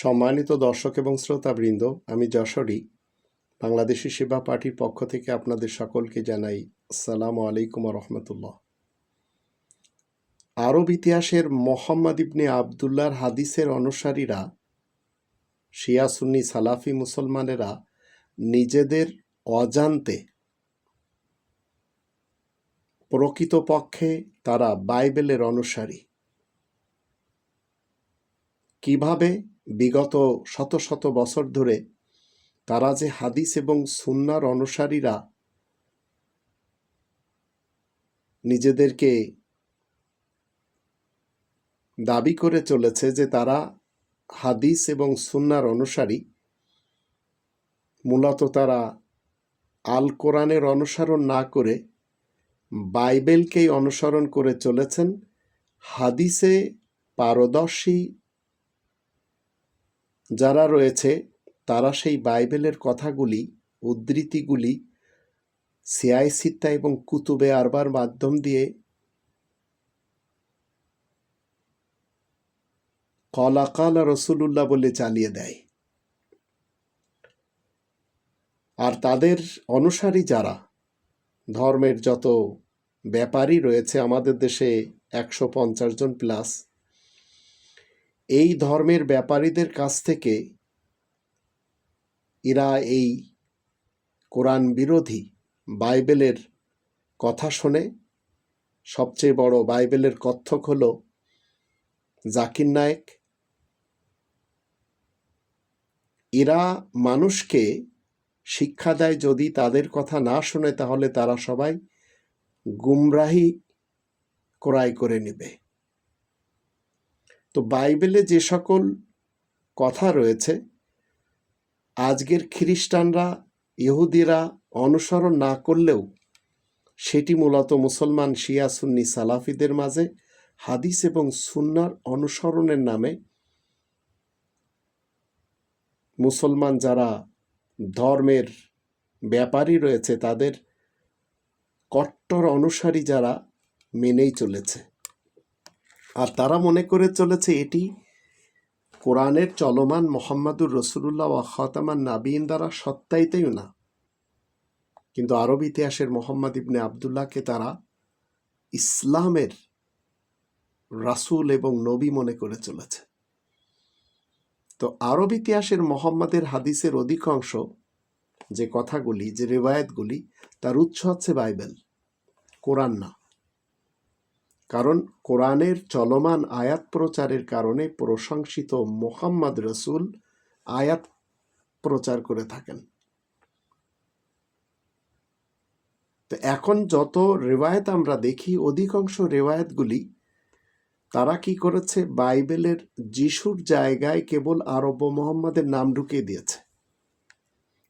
সম্মানিত দর্শক এবং শ্রোতাবৃন্দ, আমি যশোরী, বাংলাদেশি সেবা পার্টির পক্ষ থেকে আপনাদের সকলকে জানাই আসসালামু আলাইকুম রহমতুল্লাহ। আরব ইতিহাসের মোহাম্মদ ইবনে আবদুল্লাহর হাদিসের অনুসারীরা, শিয়া সুন্নি সালাফি মুসলমানেরা নিজেদের অজান্তে প্রকৃতপক্ষে তারা বাইবেলের অনুসারী। কীভাবে বিগত শত শত বছর ধরে তারা যে হাদিস এবং সুন্নার অনুসারীরা নিজেদেরকে দাবি করে চলেছে যে তারা হাদিস এবং সুন্নার অনুসারী, মূলত তারা আল কোরআনের অনুসরণ না করে বাইবেলকেই অনুসরণ করে চলেছেন। হাদিসে পারদর্শী যারা রয়েছে, তারা সেই বাইবেলের কথাগুলি, উদ্ধৃতিগুলি সিয়াই সিত্তা এবং কুতুবে আরবার মাধ্যম দিয়ে কলা কালা রসুলুল্লাহ বলে চালিয়ে দেয়। আর তাদের অনুসারী যারা, ধর্মের যত ব্যাপারী রয়েছে আমাদের দেশে একশো পঞ্চাশ জন প্লাস এই ধর্মের ব্যাপারীদের কাছ থেকে এরা এই কোরআন বিরোধী বাইবেলের কথা শোনে। সবচেয়ে বড় বাইবেলের কত্থক হল জাকির নায়েক। এরা মানুষকে শিক্ষা দেয় যদি তাদের কথা না শোনে তাহলে তারা সবাই গুমরাহি ক্রয় করে নেবে। তো বাইবেলে যে সকল কথা রয়েছে, আজকের খ্রিস্টানরা, ইহুদিরা অনুসরণ না করলেও সেটি মূলত মুসলমান শিয়া, সুন্নি, সালাফিদের মাঝে হাদিস এবং সুন্নার অনুসরণের নামে মুসলমান যারা ধর্মের ব্যাপারী রয়েছে, তাদের কট্টর অনুসারী যারা মেনেই চলেছে। আর তারা মনে করে চলেছে এটি কোরআনের চলমান মোহাম্মদুর রসুল্লাহ খতামান নাবিন দ্বারা সত্যায়িতই না। কিন্তু আরব ইতিহাসের মোহাম্মদ ইবনে আবদুল্লাহকে তারা ইসলামের রাসূল এবং নবী মনে করে চলেছে। তো আরব ইতিহাসের মোহাম্মদের হাদিসের অধিকাংশ যে কথাগুলি, যে রেবায়াতগুলি তার উৎস হচ্ছে বাইবেল, কোরআন না। কারণ কোরআনের চলমান আয়াত প্রচারের কারণে প্রশংসিত মোহাম্মদ রসুল আয়াত প্রচার করে থাকেন। তো এখন যত রেওয়ায়ত আমরা দেখি, অধিকাংশ রেওয়ায়তগুলি তারা কি করেছে? বাইবেলের যিশুর জায়গায় কেবল আরব্য মোহাম্মদের নাম ঢুকিয়ে দিয়েছে।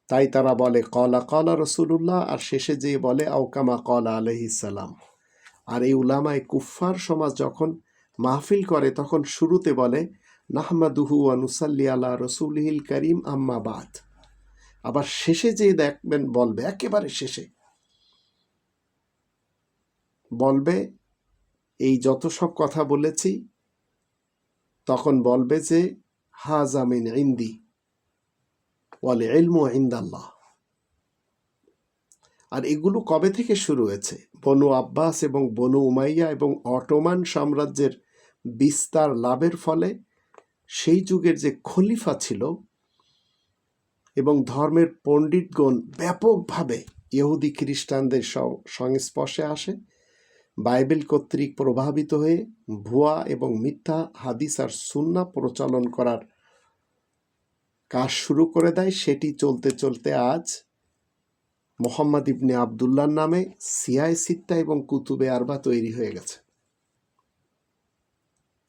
তাই তারা বলে, কলা কলা রসুল্লাহ আর শেষে যেয়ে বলে আউকামা কলা আলহিসাল্লাম আর এই উলামায় কুফফার সমাজ যখন মাহফিল করে, তখন শুরুতে বলে, নাহমাদুহু আনুসাল্লি আলা রসুলহিল করিম আম্মাবাদ আবার শেষে যে দেখবেন, বলবে, একেবারে শেষে। বলবে, এই যত সব কথা বলেছি, তখন বলবে যে হাজামিন ইন্দি বলে এলমু ইন্দাল্লাহ। আর এগুলো কবে থেকে শুরু হয়েছে? বনু আব্বাস এবং বনু উমাইয়া এবং অটোমান সাম্রাজ্যের বিস্তার লাভের ফলে সেই যুগের যে খলিফা ছিল এবং ধর্মের পণ্ডিতগণ ব্যাপকভাবে ইহুদি খ্রিস্টানদের সংস্পর্শে আসে, বাইবেল কর্তৃক প্রভাবিত হয়ে ভুয়া এবং মিথ্যা হাদিস আর সুন্না প্রচলন করার কাজ শুরু করে দেয়। সেটি চলতে চলতে আজ মোহাম্মদ ইবনে আবদুল্লার নামে সিয়াই সিত্তা এবং কুতুবে আরবা তৈরি হয়ে গেছে।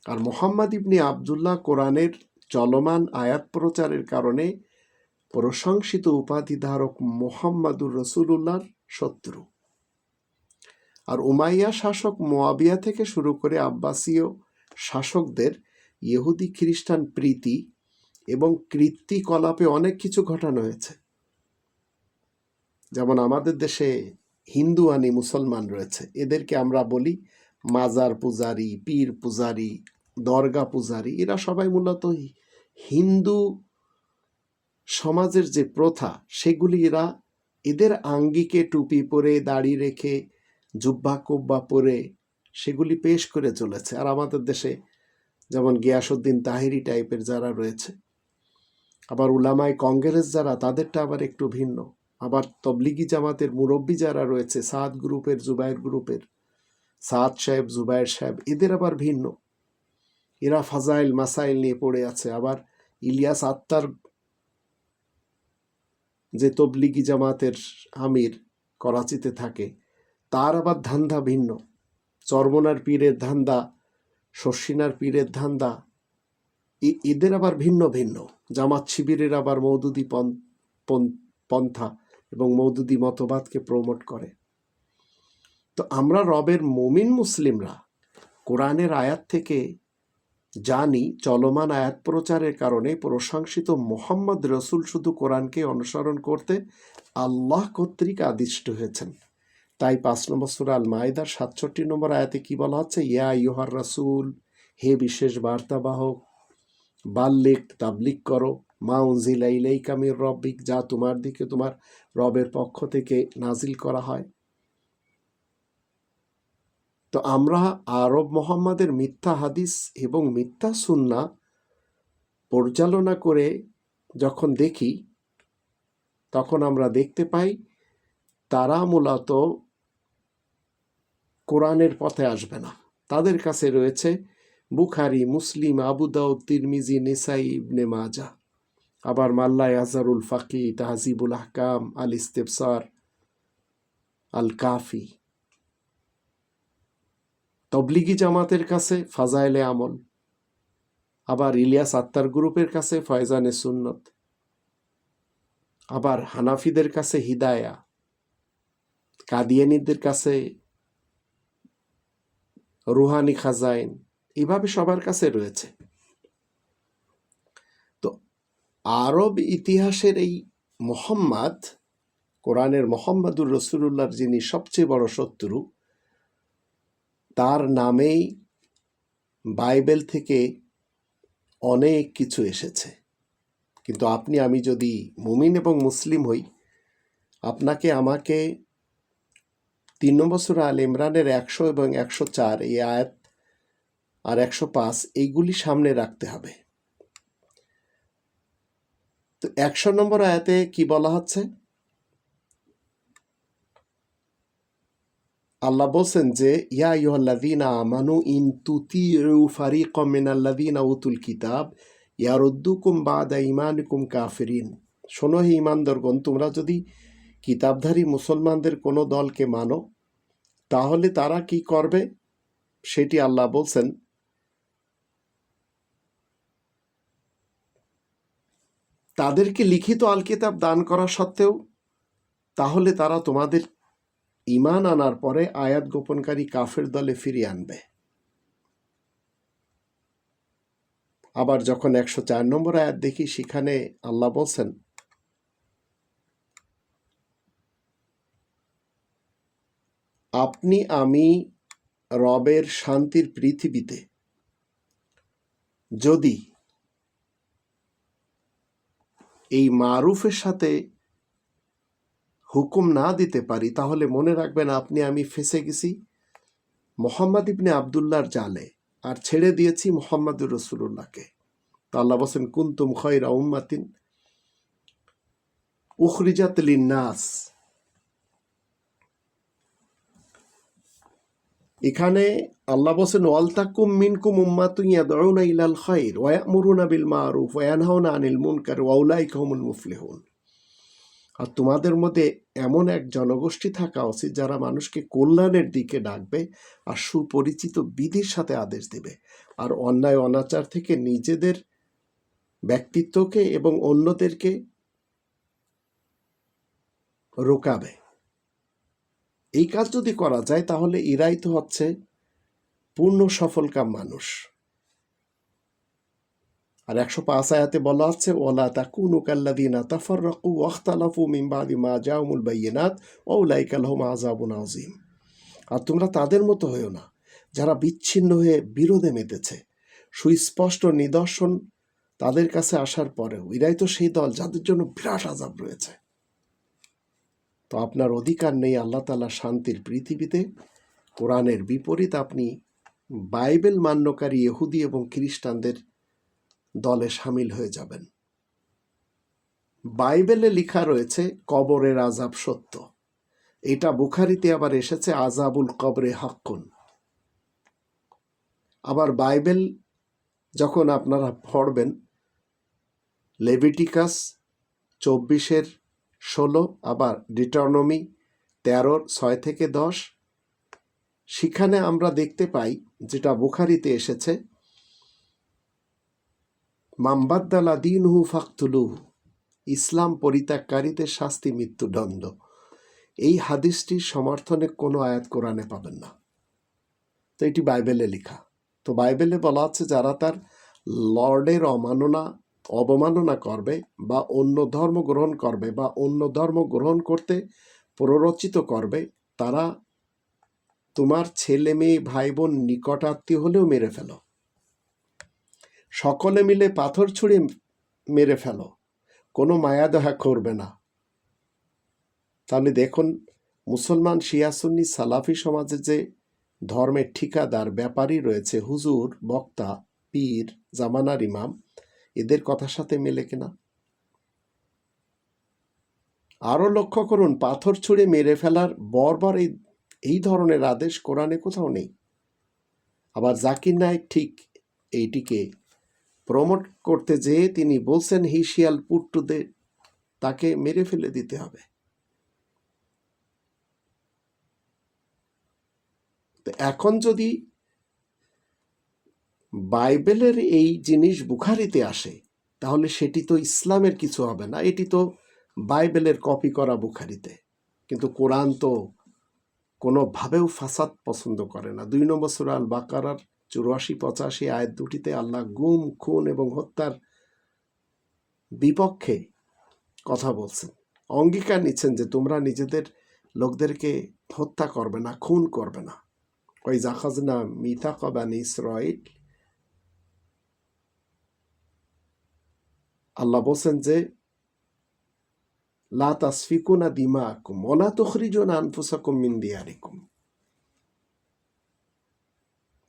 আর মোহাম্মদ ইবনে আবদুল্লাহ কোরআনের চলমান আয়াত প্রচারের কারণে প্রশংসিত উপাধি ধারক মোহাম্মদুর রসুল্লাহর শত্রু। আর উমাইয়া শাসক মোয়াবিয়া থেকে শুরু করে আব্বাসীয় শাসকদের ইহুদি খ্রিস্টান প্রীতি এবং কৃত্তিকলাপে অনেক কিছু ঘটানো হয়েছে। যেমন আমাদের দেশে হিন্দু আনি মুসলমান রয়েছে, এদেরকে আমরা বলি মাজার পূজারি, পীর পূজারি, দরগা পূজারি। এরা সবাই মূলত হিন্দু সমাজের যে প্রথা, সেগুলি এরা এদের আঙ্গিকে টুপি পরে, দাড়ি রেখে, জুব্বা কুব্বা পরে সেগুলি পেশ করে চলেছে। আর আমাদের দেশে যেমন গিয়াসুদ্দিন তাহিরি টাইপের যারা রয়েছে, আবার উলামায় কংগ্রেস যারা, তাদেরটা আবার একটু ভিন্ন। আবার তবলিগি জামাতের মুরব্বী যারা রয়েছে, সাদ গ্রুপের, জুবাইর গ্রুপের, সাদ সাহেব, জুবাইর সাহেব, এদের আবার ভিন্ন। এরা ফাজাইল, মাসাইল নিয়ে পড়ে আছে। আবার ইলিয়াস আত্মার যে তবলিগি জামাতের আমির করাচিতে থাকে, তার আবার ধান্দা ভিন্ন। চর্মনার পীরের ধান্দা, শর্ষিনার পীরের ধান্দা এদের আবার ভিন্ন ভিন্ন। জামাত শিবিরের আবার মৌদুদি পন- পন- পন্থা। এবং মৌদুদি মতবাদকে প্রমোট করে। তো আমরা রবের মমিন মুসলিমরা কোরআনের আয়াত থেকে জানি, চলমান আয়াত প্রচারের কারণে প্রশংসিত মোহাম্মদ রসুল শুধু কোরআনকে অনুসরণ করতে আল্লাহ কর্তৃক আদিষ্ট হয়েছেন। তাই পাঁচ নম্বর সুরা আল মাইদার সাতষট্টি নম্বর আয়াতে কি বলা হচ্ছে ইয়া ইউহার রাসুল, হে বিশেষ বার্তাবাহক, বাল্লিক, তাবলিক করো। মা উনজিলা ইলাইকা মির রব্বিক, যা তোমার দিকে তোমার রবের পক্ষ থেকে নাজিল করা হয়। তো আমরা আরব মোহাম্মদের মিথ্যা হাদিস এবং মিথ্যা সুন্না পরিচালনা করে যখন দেখি, তখন আমরা দেখতে পাই তারা মূলত কোরআনের পথে আসবে না। তাদের কাছে রয়েছে বুখারি, মুসলিম, আবু দাউদ, তিরমিজি, নিসাই, ইবনে মাজা আবার মাল্লাই আজারুল ফাকি, তাহজিবুল আহকাম, আল ইস্তেফসার আল কাফি। তবলিগি জামাতের কাছে ফাজাইলে আমল। আবার ইলিয়াস আত্মার গ্রুপের কাছে ফয়জানে সুন্নত। আবার হানাফিদের কাছে হিদায়া। কাদিয়ানিদের কাছে রুহানি খাজাইন। এভাবে সবার কাছে রয়েছে তো আরব ইতিহাসের এই মোহাম্মদ, কোরআনের মোহাম্মদুর রসুল্লাহর যিনি সবচেয়ে বড় শত্রু, তার নামেই বাইবেল থেকে অনেক কিছু এসেছে। কিন্তু আপনি, আমি যদি মুমিন এবং মুসলিম হই, আপনাকে আমাকে তিন নম্বর সূরা আল ইমরানের একশো এবং একশো চার এই আয়াত আর একশো পাঁচ, এইগুলি সামনে রাখতে হবে। তো একশো নম্বর আয়াতে কি বলা হচ্ছে? আল্লাহ বলছেন যে, ইয়া ইউহাল্লাযীনা আমানু ইন তুতিউ ফারিকাম মিনাল্লাযীনা উতুল কিতাব, ইয়ারুদ্দুকুম বাদা ঈমানিকুম কাফিরিন। শোনো হে ঈমানদারগণ, তোমরা যদি কিতাবধারী মুসলমানদের কোনো দলকে মানো, তাহলে তারা কি করবে? সেটি আল্লাহ বলছেন তাদেরকে লিখিত আল কিতাব দান করা সত্ত্বেও, তাহলে তারা তোমাদের ইমান আনার পরে আয়াত গোপনকারী কাফের দলে ফিরিয়ে আনবে। আবার যখন একশো চার নম্বর আয়াত দেখি, সেখানে আল্লাহ বলছেন, আপনি, আমি রবের শান্তির পৃথিবীতে যদি এই মারুফের সাথে হুকুম না দিতে পারি, তাহলে মনে রাখবেন আপনি, আমি ফেসে গেছি। মোহাম্মদ ইবনে আবদুল্লাহর জালে, আর ছেড়ে দিয়েছি মোহাম্মদুর রসুল্লাহকে তো আল্লাহ বলছেন, কুন্তুম খয়রা উম্মাতিন উখরিজাত লিন্নাস। এখানে আল্লাহ বলছেন, ওয়ালতাকুম মিনকুম উম্মাতুন ইয়াদউনা ইলাল খায়র ওয়া ইয়ামুরুনা বিল মারুফ ওয়া ইয়ানহাউনা আনিল মুনকার ওয়া উলাইকা হুমুল মুফলিহুন। আর তোমাদের মধ্যে এমন এক জনগোষ্ঠী থাকা উচিত যারা মানুষকে কল্যাণের দিকে ডাকবে আর সুপরিচিত বিধির সাথে আদেশ দেবে। আর অন্যায়, অনাচার থেকে নিজেদের ব্যক্তিত্বকে এবং অন্যদেরকে রোকাবে। এই কাজ যদি করা যায়, তাহলে এরাই তো হচ্ছে পূর্ণ সফলকাম মানুষ। আর একশো পাঁচ আয়াতে বলা হচ্ছে ওলা তাকুনু কাল্লাদিনা তাফাররাকু ওয়াখতালাফু মিন বাদি মা জাউমুল বাইয়িনাত, ওয়া উলাইকা লাহুম আযাবুন আযীম। আর তোমরা তাদের মতো হয়েও না, যারা বিচ্ছিন্ন হয়ে বিরোধে মেতেছে। সুস্পষ্ট নিদর্শন তাদের কাছে আসার পরেও, এরাই তো সেই দল যাদের জন্য বিরাট আজাব রয়েছে। তো আপনার অধিকার নেই আল্লাহ তালা শান্তির পৃথিবীতে। কোরআনের বিপরীত আপনি বাইবেল মান্যকারী ইহুদি এবং খ্রিস্টানদের দলে সামিল হয়ে যাবেন। বাইবেলে লেখা রয়েছে, কবরের আজাব সত্য। এটা বুখারিতে আবার এসেছে আজাবুল কবরে হাক্কুন। আবার বাইবেল যখন আপনারা পড়বেন, লেভিটিকাস চব্বিশের ষোলো, আবার ডিটরনমি তেরোর ছয় থেকে দশ সেখানে আমরা দেখতে পাই, যেটা বুখারিতে এসেছে মাম্বাদ্দালা দিন হু ফাকতুলু ইসলাম পরিত্যাগকারীদের শাস্তি মৃত্যুদণ্ড। এই হাদিসটির সমর্থনে কোনো আয়াত কোরআনে পাবেন না। তো এটি বাইবেলে লেখা। তো বাইবেলে বলা আছে, যারা তার লর্ডের অমাননা, অবমাননা করবে বা অন্য ধর্ম গ্রহণ করবে বা অন্য ধর্ম গ্রহণ করতে প্ররোচিত করবে, তারা তোমার ছেলে মেয়ে ভাই বোন নিকটাত্মীয় হলেও মেরে ফেলো। সকলে মিলে পাথর ছুঁড়ে মেরে ফেলো। কোনো মায়া দয়া করবে না। তাহলে দেখুন, মুসলমান শিয়াসুন্নি সালাফি সমাজে যে ধর্মের ঠিকাদার ব্যাপারী রয়েছে। হুজুর, বক্তা, পীর, জামানার ইমাম, এদের কথার সাথে মেলে কিনা? আরও লক্ষ্য করুন, পাথর ছুঁড়ে মেরে ফেলার বরবার এই এই ধরনের আদেশ কোরআনে কোথাও নেই। আবার জাকির নায়ক ঠিক এইটিকে প্রমোট করতে যেয়ে তিনি বলছেন হিসিয়াল পুট্টুদের তাকে মেরে ফেলে দিতে হবে। তো এখন যদি বাইবেলের এই জিনিস বুখারিতে আসে, তাহলে সেটি তো ইসলামের কিছু হবে না। এটি তো বাইবেলের কপি করা বুখারিতে। কিন্তু কোরআন তো কোনোভাবেও ফাসাদ পছন্দ করে না। দুই নম্বর সুরা আল বাকারার চুরাশি, পঁচাশি আয়াত দুটিতে আল্লাহ গুম, খুন এবং হত্যার বিপক্ষে কথা বলছেন। অঙ্গীকার নিচ্ছেন যে তোমরা নিজেদের লোকদেরকে হত্যা করবে না, খুন করবে না। ওই জাহাজনা মিথা কবান ইসরাইল আল্লাহ বলছেন যে লা তাসফিকুনা দিমাকুম ওলা তুখরিজুনা আনফুসাকুম মিন দিয়ারিকুম।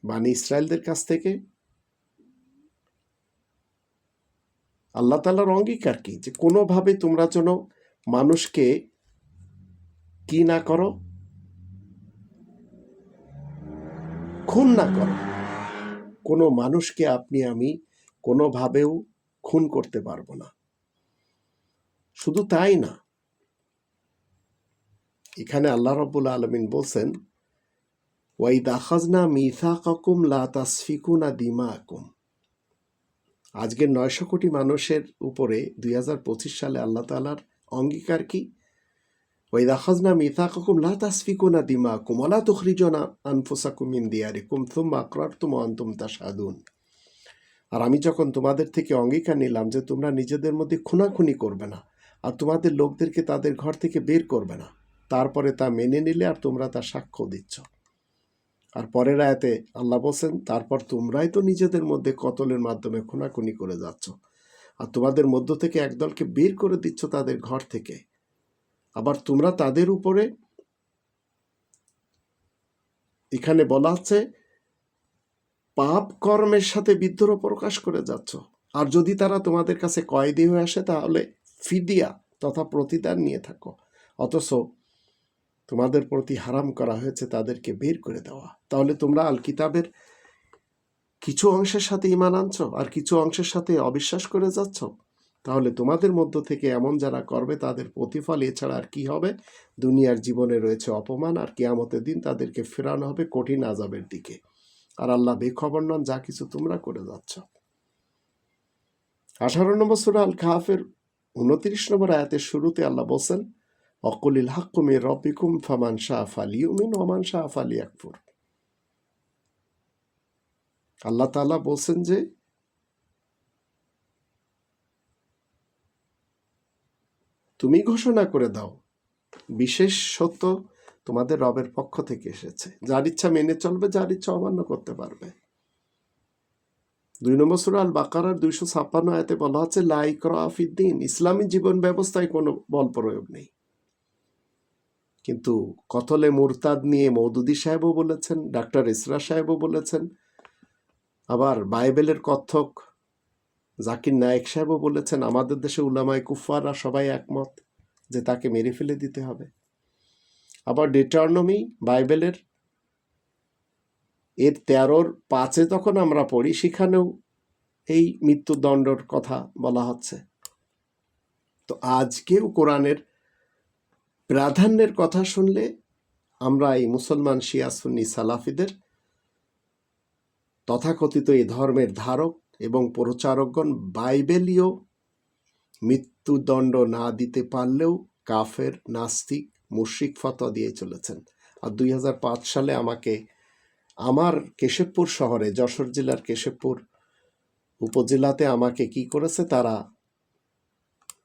বানি ইসরায়েলদের কাছ থেকে আল্লাহ তালার অঙ্গীকার কি? যে কোনোভাবে তোমরা যেন মানুষকে কি না করো, খুন না করো। কোনো মানুষকে আপনি, আমি কোনোভাবেও খুন করতে পারব না। শুধু তাই না, এখানে আল্লাহ রব্বুল আলমিন বলছেন ওয়াই দাখাজনা মিথা কাকুম লা দিমা আকুম আজকের নয়শো কোটি মানুষের উপরে দুই হাজার পঁচিশ সালে আল্লাহ তালার অঙ্গীকার কি? ওই দাখাজনা মিথা কাকুম লা তাসফিকুনা দিমা আকুম ওলা তুখরিজনা আনফুসাকুম মিন দিয়ারিকুম তুম আকরার তুম আন্তুম তাসাদুন আর আমি যখন তোমাদের থেকে অঙ্গীকার নিলাম যে তোমরা নিজেদের মধ্যে খুনাখুনি করবে না আর তোমাদের লোকদেরকে তাদের ঘর থেকে বের করবে না। তারপরে তা মেনে নিলে আর তোমরা তা সাক্ষ্য দিচ্ছ। আর পরের আয়াতে আল্লাহ বলছেন, তারপর তোমরাই তো নিজেদের মধ্যে কতলের মাধ্যমে খুনাখুনি করে যাচ্ছ। আর তোমাদের মধ্য থেকে একদলকে বের করে দিচ্ছ তাদের ঘর থেকে। আবার তোমরা তাদের উপরে এখানে বলা হচ্ছে পাপ কর্মের সাথে বিদ্রোহ প্রকাশ করে যাচ্ছ। আর যদি তারা তোমাদের কাছে কয়েদি হয়ে আসে তাহলে ফিদিয়া তথা প্রতিদান নিয়ে থাকো। অথচ তোমাদের প্রতি হারাম করা হয়েছে তাদেরকে বের করে দেওয়া। তাহলে তোমরা আল কিতাবের কিছু অংশের সাথে ইমান আনছ আর কিছু অংশের সাথে অবিশ্বাস করে যাচ্ছ? তাহলে তোমাদের মধ্য থেকে এমন যারা করবে তাদের প্রতিফল, এছাড়া আর কি হবে? দুনিয়ার জীবনে রয়েছে অপমান আর কিয়ামতের দিন তাদেরকে ফেরানো হবে কঠিন আজাবের দিকে। আর আল্লাহ বেখবর নন, যা কিছু তোমরা করে যাচ্ছ। আঠারো নম্বর সুরা আল উনত্রিশ নম্বর আয়াতের শুরুতে আল্লাহ বলছেন, অকুলিল হাক্কুমে রবিকুম ফামান শাহ ফালি উমিন ওমান শাহ ফালি আকফুর আল্লাহ তালা বলছেন যে, তুমি ঘোষণা করে দাও, বিশেষ সত্য তোমাদের রবের পক্ষ থেকে এসেছে। যার ইচ্ছা মেনে চলবে, যার ইচ্ছা অমান্য করতে পারবে। দুই নম্বর সুরা আল বাকারার দুইশো ছাপ্পান্ন আয়তে বলা হচ্ছে লাইক রাফিদ্দিন ইসলামী জীবন ব্যবস্থায় কোনো বল প্রয়োগ নেই। কিন্তু কতলে মুরতাদ নিয়ে মৌদুদি সাহেবও বলেছেন, ডাক্তার ইসরা সাহেবও বলেছেন, আবার বাইবেলের কথক জাকির নায়েক সাহেবও বলেছেন, আমাদের দেশে উলামায় কুফাররা সবাই একমত যে তাকে মেরে ফেলে দিতে হবে। আবার ডিটার্নমি বাইবেলের এর তেরোর পাঁচে যখন আমরা পড়ি, সেখানেও এই মৃত্যুদণ্ডর কথা বলা হচ্ছে। তো আজকেও কোরআনের প্রাধান্যের কথা শুনলে আমরা এই মুসলমান শিয়া সুন্নি সালাফিদের তথাকথিত এই ধর্মের ধারক এবং প্রচারকগণ বাইবেলীয় মৃত্যুদণ্ড না দিতে পারলেও কাফের, নাস্তিক, মুশরিক ফতোয়া দিয়ে চলেছেন। আর দুই হাজার পাঁচ সালে আমাকে আমার কেশবপুর শহরে, যশোর জেলার কেশবপুর উপজেলাতে আমাকে কি করেছে তারা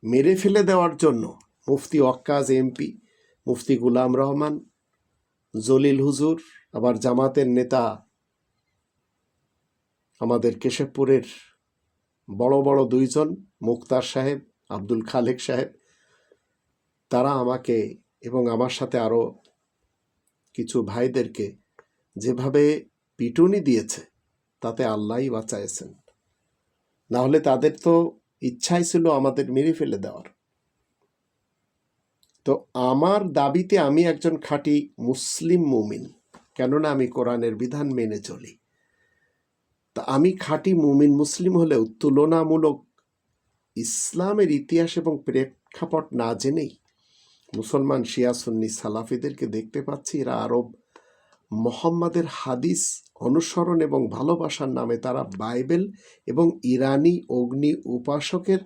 মেরে ফেলে দেওয়ার জন্য মুফতি ওয়াক্কাজ এমপি, মুফতি গুলাম রহমান, জলিল হুজুর, আবার জামাতের নেতা আমাদের কেশবপুরের বড় বড় দুইজন, মুক্তার সাহেব, আব্দুল খালেক সাহেব, তারা আমাকে এবং আমার সাথে আরও কিছু ভাইদেরকে যেভাবে পিটুনি দিয়েছে, তাতে আল্লাহই বাঁচাইছেন না হলে তাদের তো ইচ্ছাই ছিল আমাদের মেরে ফেলে দেওয়ার। তো আমার দাবিতে আমি একজন খাঁটি মুসলিম মুমিন, কেননা আমি কোরআনের বিধান মেনে চলি। তা আমি খাঁটি মুমিন মুসলিম হলেও তুলনামূলক ইসলামের ইতিহাস এবং প্রেক্ষাপট না জেনেই মুসলমান শিয়া সুন্নি সালাফিদেরকে দেখতে পাচ্ছি, এরা আরব মোহাম্মদের হাদিস অনুসরণ এবং ভালোবাসার নামে তারা বাইবেল এবং ইরানি অগ্নি উপাসকের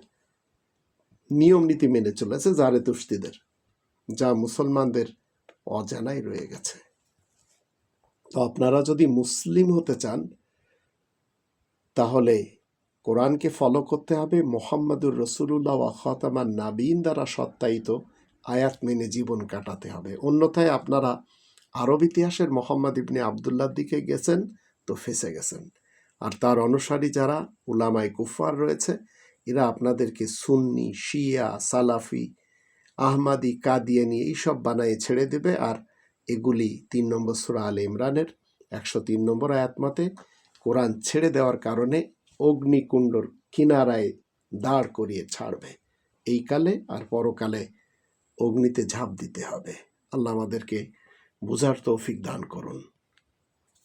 নিয়ম নীতি মেনে চলেছে তুস্তিদের যা মুসলমানদের অজানাই রয়ে গেছে। তো আপনারা যদি মুসলিম হতে চান, তাহলে কোরআনকে ফলো করতে হবে। মোহাম্মদুর রসুল্লাহ খাতামান নাবিন দ্বারা সত্যায়িত আয়াত মেনে জীবন কাটাতে হবে। অন্যথায় আপনারা আরব ইতিহাসের মোহাম্মদ ইবনে আবদুল্লার দিকে গেছেন তো ফেসে গেছেন। আর তার অনুসারী যারা উলামাই কুফার রয়েছে, এরা আপনাদেরকে সুন্নি, শিয়া, সালাফি, আহমাদি, কাদিয়ানি এইসব বানায় ছেড়ে দেবে। আর এগুলি তিন নম্বর সুরা আল ইমরানের একশো তিন নম্বর আয়াতমাতে কোরআন ছেড়ে দেওয়ার কারণে অগ্নিকুণ্ডর কিনারায় দাঁড় করিয়ে ছাড়বে। এই কালে আর পরকালে অগ্নিতে ঝাঁপ দিতে হবে। আল্লাহ আমাদেরকে বুঝার তৌফিক দান করুন।